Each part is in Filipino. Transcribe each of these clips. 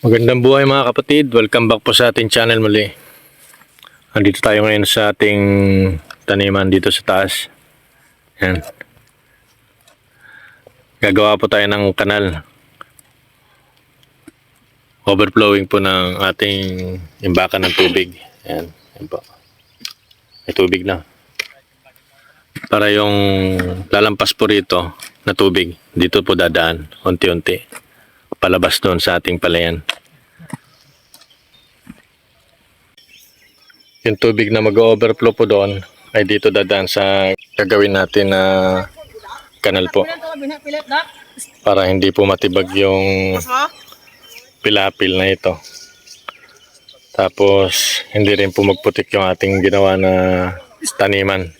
Magandang buhay mga kapatid. Welcome back po sa ating channel muli. Andito tayo ngayon sa ating taniman dito sa taas. Yan. Gagawa po tayo ng kanal. Overflowing po ng ating imbakan ng tubig. Yan. Yan po. May tubig na. Para yung lalampas po rito na tubig, dito po dadaan unti-unti palabas doon sa ating palayan. Yung tubig na mag-overflow po doon ay dito dadaan sa gagawin natin na kanal po para hindi po matibag yung pilapil na ito. Tapos hindi rin po magputik yung ating ginawa na taniman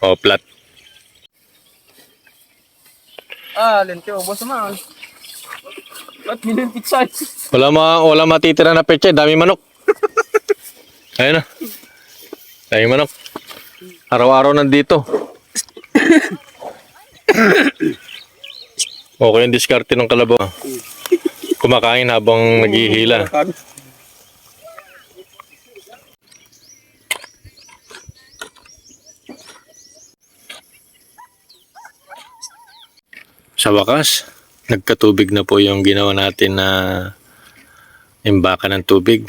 o plat. Ah, lente, ubos naman. Ba't nilintik size? Wala ma wala matitira na peche, dami manok. Ayun na. Dami manok. Araw-araw nandito. okay yung diskarte ng kalabaw. Kumakain habang naghihila. Sa wakas, nagkatubig na po yung ginawa natin na imbaka ng tubig.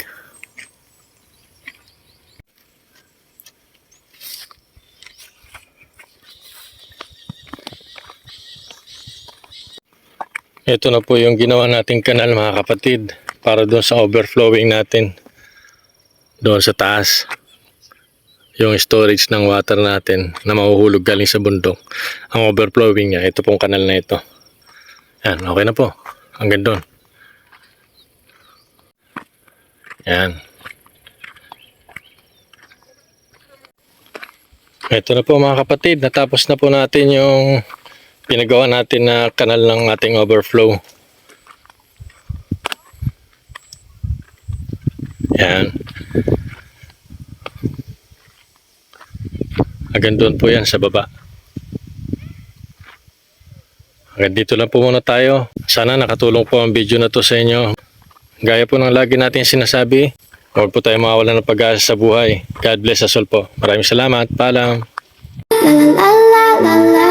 Ito na po yung ginawa nating kanal mga kapatid para doon sa overflowing natin doon sa taas. Yung storage ng water natin na mahuhulog galing sa bundok. Ang overflowing niya ito pong kanal na ito yan okay na po. Hanggang doon yan. Ito na po mga kapatid. Natapos na po natin yung pinagawa natin na kanal ng ating overflow. Yan. Hanggang doon po yan sa baba hanggang dito lang po muna tayo. Sana nakatulong po ang video na to sa inyo. Gaya po ng lagi natin sinasabi huwag po tayo mawala ng pag-asa sa buhay. God bless us all po. Maraming salamat. Paalam. La la la la la